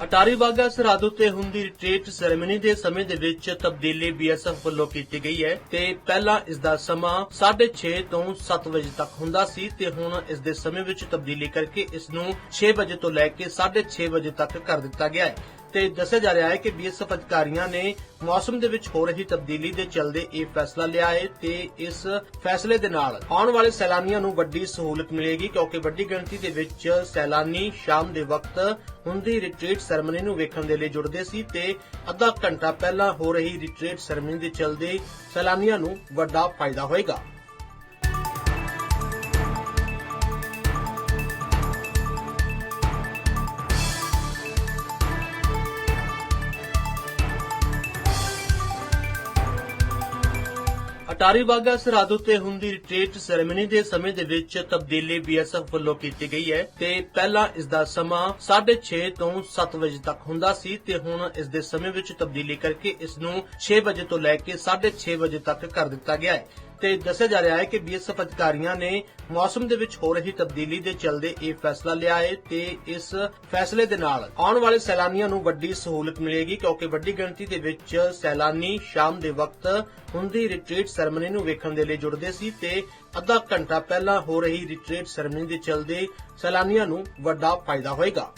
ਅਟਾਰੀ ਵਾਗਾ ਸਰਹੱਦ ਉੱਤੇ ਹੁੰਦੀ ਰਿਟਰੀਟ ਸੈਰੇਮਨੀ ਦੇ ਸਮੇਂ ਦੇ ਵਿੱਚ ਤਬਦੀਲੀ ਬੀਐਸਐਫ ਵੱਲੋਂ ਕੀਤੀ ਗਈ ਹੈ ਤੇ ਪਹਿਲਾਂ ਇਸ ਦਾ ਸਮਾਂ 6:30 ਤੋਂ 7 ਵਜੇ ਤੱਕ ਹੁੰਦਾ ਸੀ ਤੇ ਹੁਣ ਇਸ ਦੇ ਸਮੇਂ ਵਿੱਚ ਤਬਦੀਲੀ ਕਰਕੇ ਇਸ ਨੂੰ 6 ਵਜੇ ਤੋਂ ਲੈ ਕੇ 6:30 ਵਜੇ ਤੱਕ ਕਰ ਦਿੱਤਾ ਗਿਆ ਹੈ। ਤੇ ਦੱਸਿਆ ਜਾ ਰਿਹਾ ਹੈ ਕਿ ਬੀਐਸਐਫ ਅਧਿਕਾਰੀਆਂ ਨੇ ਮੌਸਮ ਦੇ ਵਿੱਚ ਹੋ ਰਹੀ ਤਬਦੀਲੀ ਦੇ ਚਲਦੇ ਇਹ ਫੈਸਲਾ ਲਿਆ ਹੈ ਤੇ ਇਸ ਫੈਸਲੇ ਦੇ ਨਾਲ ਆਉਣ ਵਾਲੇ ਸੈਲਾਨੀਆਂ ਨੂੰ ਵੱਡੀ ਸਹੂਲਤ ਮਿਲੇਗੀ ਕਿਉਂਕਿ ਵੱਡੀ ਗਿਣਤੀ ਦੇ ਵਿੱਚ ਸੈਲਾਨੀ ਸ਼ਾਮ ਦੇ ਵਕਤ ਹੁੰਦੀ ਰਿਟਰੀਟ ਸੈਰੇਮਨੀ ਨੂੰ ਵੇਖਣ ਦੇ ਲਈ ਜੁੜਦੇ ਸੀ ਤੇ ਅੱਧਾ ਘੰਟਾ ਪਹਿਲਾਂ ਹੋ ਰਹੀ ਰਿਟਰੀਟ ਸੈਰੇਮਨੀ ਦੇ ਚਲਦੇ ਸੈਲਾਨੀਆਂ ਨੂੰ ਵੱਡਾ ਫਾਇਦਾ ਹੋਏਗਾ। ਅਟਾਰੀ ਵਾਗਾ ਸਰਹੱਦ ਉੱਤੇ ਹੁੰਦੀ ਰਿਟਰੀਟ ਸੈਰੇਮਨੀ ਦੇ ਸਮੇਂ ਦੇ ਵਿੱਚ ਤਬਦੀਲੀ ਬੀਐਸਐਫ ਵੱਲੋਂ ਕੀਤੀ ਗਈ ਹੈ ਤੇ ਪਹਿਲਾਂ ਇਸ ਦਾ ਸਮਾਂ 6:30 ਤੋਂ 7 ਵਜੇ ਤੱਕ ਹੁੰਦਾ ਸੀ ਤੇ ਹੁਣ ਇਸ ਦੇ ਸਮੇਂ ਵਿੱਚ ਤਬਦੀਲੀ ਕਰਕੇ ਇਸ ਨੂੰ 6 ਵਜੇ ਤੋਂ ਲੈ ਕੇ 6:30 ਵਜੇ ਤੱਕ ਕਰ ਦਿੱਤਾ ਗਿਆ ਹੈ। ਤੇ ਦੱਸਿਆ ਜਾ ਰਿਹਾ ਹੈ ਕਿ ਬੀਐਸਐਫ ਅਧਿਕਾਰੀਆਂ ਨੇ ਮੌਸਮ ਦੇ ਵਿੱਚ ਹੋ ਰਹੀ ਤਬਦੀਲੀ ਦੇ ਚਲਦੇ ਇਹ ਫੈਸਲਾ ਲਿਆ ਹੈ ਤੇ ਇਸ ਫੈਸਲੇ ਦੇ ਨਾਲ ਆਉਣ ਵਾਲੇ ਸੈਲਾਨੀਆਂ ਨੂੰ ਵੱਡੀ ਸਹੂਲਤ ਮਿਲੇਗੀ ਕਿਉਂਕਿ ਵੱਡੀ ਗਿਣਤੀ ਦੇ ਵਿੱਚ ਸੈਲਾਨੀ ਸ਼ਾਮ ਦੇ ਵਕਤ ਹੁੰਦੀ ਰਿਟਰੀਟ ਸੈਰੇਮਨੀ ਨੂੰ ਵੇਖਣ ਦੇ ਲਈ ਜੁੜਦੇ ਸੀ ਤੇ ਅੱਧਾ ਘੰਟਾ ਪਹਿਲਾਂ ਹੋ ਰਹੀ ਰਿਟਰੀਟ ਸੈਰੇਮਨੀ ਦੇ ਚਲਦੇ ਸੈਲਾਨੀਆਂ ਨੂੰ ਵੱਡਾ ਫਾਇਦਾ ਹੋਏਗਾ।